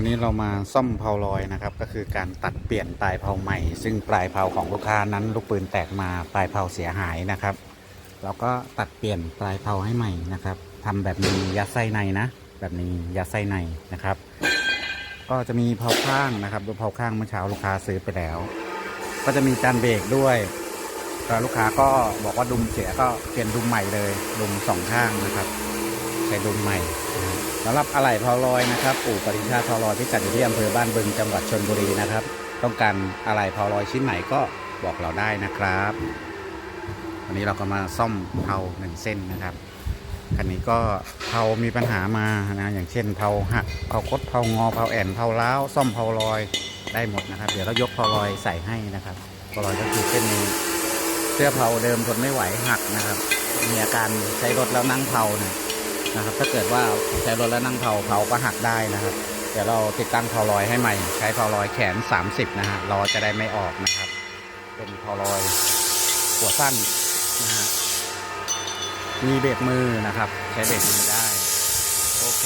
วันนี้เรามาซ่อมเพาลอยนะครับ ก็คือการตัดเปลี่ยนปลายเพาใหม่ ซึ่งปลายเพาของลูกค้านั้นลูกปืนแตกมาปลายเพาเสียหายนะครับ เราก็ตัดเปลี่ยนปลายเพาให้ใหม่นะครับทำแบบนี้ยัดไส้ในนะ แบบนี้ยัดไส้ในนะครับ ก็จะมีเพาข้างนะครับดูเพาข้างเมื่อเช้าลูกค้าซื้อไปแล้ว ก็จะมีจานเบรกด้วยแล้วลูกค้าก็บอกว่าดุมเสียก็เปลี่ยนดุมใหม่เลยดุมสองข้างนะครับ ใช้ดุมใหม่สำหรับอะไหล่เพาลอยนะครับปู่ปริชาเพาลอยที่จัดอยู่ที่อำเภอบ้านบึงจังหวัดชนบุรีนะครับ ต้องการอะไหล่เพาลอยชิ้นไหนก็บอกเราได้นะครับ วันนี้เราก็มาซ่อมเพาหนึ่งเส้นนะครับคันนี้ก็เพามีปัญหามานะอย่างเช่นเพาหักเพาคดเพางอเพาแอนเพาล้าวซ่อมเพาลอยได้หมดนะครับ เดี๋ยวเรายกเพาลอยใส่ให้นะครับเพาลอยก็คือเส้นนี้เสื้อเพาเดิมทนไม่ไหวหักนะครับ มีอาการใช้รถแล้วนั่งเพาเนี่ย นะครับ ถ้าเกิดว่าใช้รถแล้วนั่งเผาเผาก็หักได้นะครับ เดี๋ยวเราติดตั้งเพาลอยให้ใหม่ ใช้เพาลอยแขน 30 นะฮะล้อจะได้ไม่ออกนะครับ เป็นเพาลอยหัวสั้นนะฮะมีเบรกมือนะครับ ใช้เบรกมือได้ โอเค